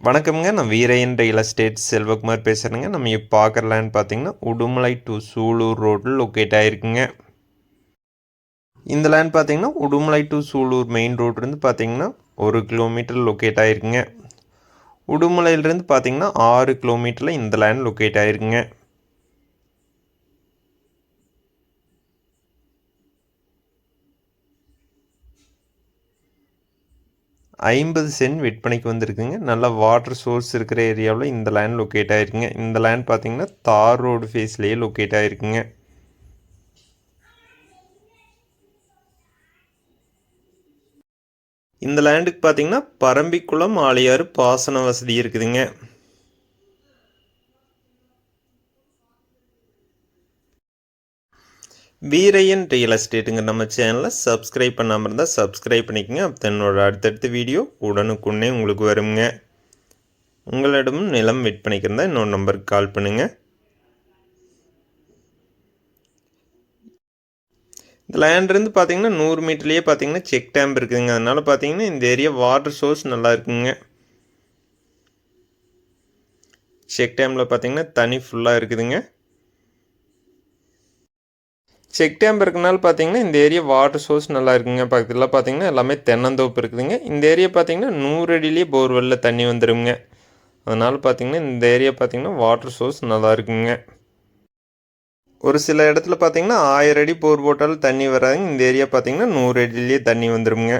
வணக்கம்ங்க. நான் Veeraiyan real estate Selvakumar பேசுகிறேங்க நம்ம இப்போ பார்க்குற லேண்ட் பார்த்தீங்கன்னா உடுமலை டு சூலூர் ரோட்டில் லொக்கேட் ஆகிருக்குங்க இந்த லேண்ட் பார்த்தீங்கன்னா உடுமலை டு சூலூர் மெயின் ரோட்லேருந்து பார்த்தீங்கன்னா ஒரு கிலோமீட்டர் லொக்கேட் ஆகிருக்குங்க உடுமலையிலேருந்து பார்த்தீங்கன்னா ஆறு கிலோமீட்டரில் இந்த லேண்ட் லொக்கேட் ஆகிருக்குங்க ஐம்பது சென்ட் விற்பனைக்கு வந்திருக்குங்க. நல்ல வாட்டர் சோர்ஸ் இருக்கிற ஏரியாவில் இந்த லேண்ட் லொக்கேட் ஆகிருக்குங்க இந்த லேண்ட் பார்த்தீங்கன்னா தார் ரோடு ஃபேஸ்லேயே லொக்கேட் ஆகிருக்குங்க இந்த லேண்டுக்கு பார்த்தீங்கன்னா பரம்பிக்குளம் ஆலியாறு பாசன வசதி இருக்குதுங்க. வீரையன் ரியல் எஸ்டேட்டுங்க நம்ம சேனலை சப்ஸ்கிரைப் பண்ணாமல் இருந்தால் சப்ஸ்கிரைப் பண்ணிக்கோங்க. அப்போ என்னோட அடுத்தடுத்த வீடியோ உடனுக்குன்னே உங்களுக்கு வருங்க. உங்களிடமும் நிலம் விற்பனைக்கு இருந்தால் இன்னொரு நம்பருக்கு கால் பண்ணுங்கள் இந்த லேண்ட்லேருந்து பார்த்தீங்கன்னா நூறு மீட்டர்லேயே பார்த்தீங்கன்னா செக் டேம் இருக்குதுங்க. அதனால் பார்த்தீங்கன்னா இந்த ஏரியா வாட்டர் சோர்ஸ் நல்லா இருக்குங்க. செக் டேமில் பார்த்தீங்கன்னா தனி ஃபுல்லாக இருக்குதுங்க. செக் டேம் இருக்கனால பார்த்தீங்கன்னா இந்த ஏரியா வாட்டர் சோர்ஸ் நல்லா இருக்குங்க. பக்கத்தில் பார்த்தீங்கன்னா எல்லாமே தென்னந்தோப்பு இருக்குதுங்க. இந்த ஏரியா பார்த்தீங்கன்னா நூறு அடியிலேயே போர்வெல்லில் தண்ணி வந்துடுங்க அதனால் பார்த்தீங்கன்னா இந்த ஏரியா பார்த்தீங்கன்னா வாட்டர் சோர்ஸ் நல்லா இருக்குங்க. ஒரு சில இடத்துல பார்த்தீங்கன்னா ஆயிரம் அடி போர் போட்டாலும் தண்ணி வராதுங்க. இந்த ஏரியா பார்த்தீங்கன்னா நூறு அடியிலேயே தண்ணி வந்துடுங்க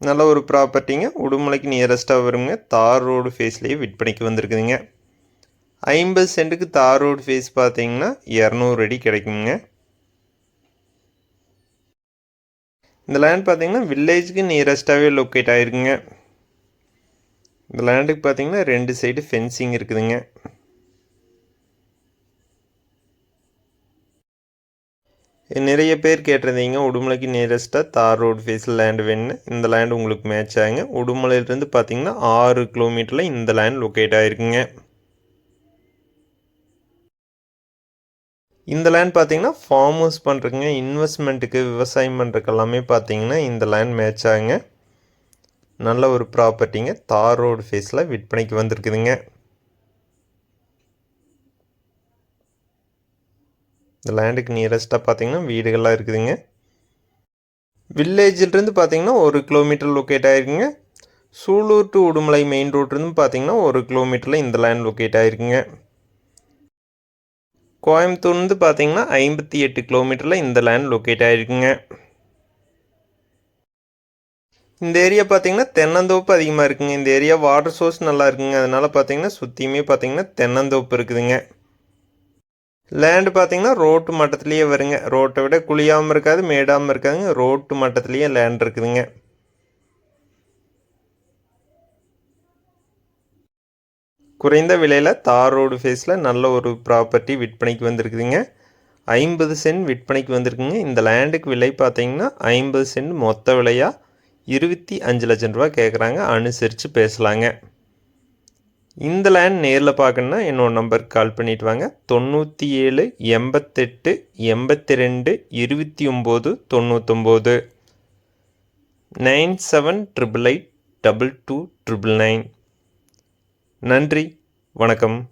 நல்ல ஒரு ப்ராப்பர்ட்டிங்க உடுமலைக்கு நியரஸ்ட்டாக வருங்க. தார் ரோடு ஃபேஸ்லேயே விற்பனைக்கு வந்திருக்குதுங்க. ஐம்பது சென்ட்டுக்கு தார் ரோடு ஃபீஸ் பார்த்தீங்கன்னா இரநூறு அடி கிடைக்குங்க. இந்த லேண்ட் பார்த்தீங்கன்னா வில்லேஜுக்கு நியரஸ்ட்டாகவே லொக்கேட் ஆகிருக்குங்க இந்த லேண்டுக்கு பார்த்தீங்கன்னா ரெண்டு சைடு ஃபென்சிங் இருக்குதுங்க. நிறைய பேர் கேட்டிருந்தீங்க உடுமலைக்கு நியரஸ்ட்டாக தார் ரோடு ஃபேஸில் லேண்டு வேணும்னு. இந்த லேண்டு உங்களுக்கு மேட்ச் ஆகுங்க. உடுமலையிலேருந்து பார்த்தீங்கன்னா ஆறு கிலோமீட்டரில் இந்த லேண்ட் லொக்கேட் ஆகிருக்குங்க இந்த லேண்ட் பார்த்தீங்கன்னா ஃபார்ம் ஹவுஸ் பண்ணுறதுங்க இன்வெஸ்ட்மெண்ட்டுக்கு விவசாயம் பண்ணுறதுக்கு எல்லாமே பார்த்தீங்கன்னா இந்த லேண்ட் மேட்ச் ஆகுங்க. நல்ல ஒரு ப்ராப்பர்ட்டிங்க தார் ரோடு ஃபேஸில் விற்பனைக்கு வந்திருக்குதுங்க. இந்த லேண்டுக்கு நியரஸ்ட்டாக பார்த்தீங்கன்னா வீடுகள்லாம் இருக்குதுங்க. வில்லேஜிலிருந்து பார்த்தீங்கன்னா ஒரு கிலோமீட்டர் லொக்கேட் ஆகிருக்குங்க சூலூர் டு உடுமலை மெயின் ரோட்லேருந்து பார்த்தீங்கன்னா ஒரு கிலோமீட்டரில் இந்த லேண்ட் லொக்கேட் ஆகிருக்குங்க கோயம்புத்தூர்லேருந்து பார்த்தீங்கன்னா ஐம்பத்தி எட்டு கிலோமீட்டரில் இந்த லேண்ட் லொக்கேட் ஆகிருக்குங்க இந்த ஏரியா பார்த்தீங்கன்னா தென்னந்தோப்பு அதிகமாக இருக்குங்க. இந்த ஏரியா வாட்டர் சோர்ஸ் நல்லா இருக்குங்க. அதனால் பார்த்தீங்கன்னா சுற்றியுமே பார்த்தீங்கன்னா தென்னந்தோப்பு இருக்குதுங்க. லேண்டு பார்த்தீங்கன்னா ரோட்டு மட்டத்துலேயே வருங்க. ரோட்டை விட குழியாமல் இருக்காது மேடாமல் இருக்காதுங்க. ரோட்டு மட்டத்துலேயே லேண்ட் இருக்குதுங்க. குறைந்த விலையில் தார் ரோடு ஃபேஸில் நல்ல ஒரு ப்ராப்பர்ட்டி விற்பனைக்கு வந்திருக்குதுங்க. ஐம்பது சென்ட் விற்பனைக்கு வந்திருக்குங்க. இந்த லேண்டுக்கு விலை பார்த்தீங்கன்னா ஐம்பது சென்ட் மொத்த விலையாக இருபத்தி அஞ்சு லட்சம் ரூபா கேட்குறாங்க அனுசரித்து பேசலாங்க. இந்த லேண்ட் நேரில் பார்க்கணுன்னா என்னோட நம்பருக்கு கால் பண்ணிட்டு வாங்க. தொண்ணூற்றி ஏழு எண்பத்தெட்டு எண்பத்தி ரெண்டு இருபத்தி ஒம்பது தொண்ணூத்தொம்பது. Nine seven triple eight double two triple nine. நன்றி வணக்கம்.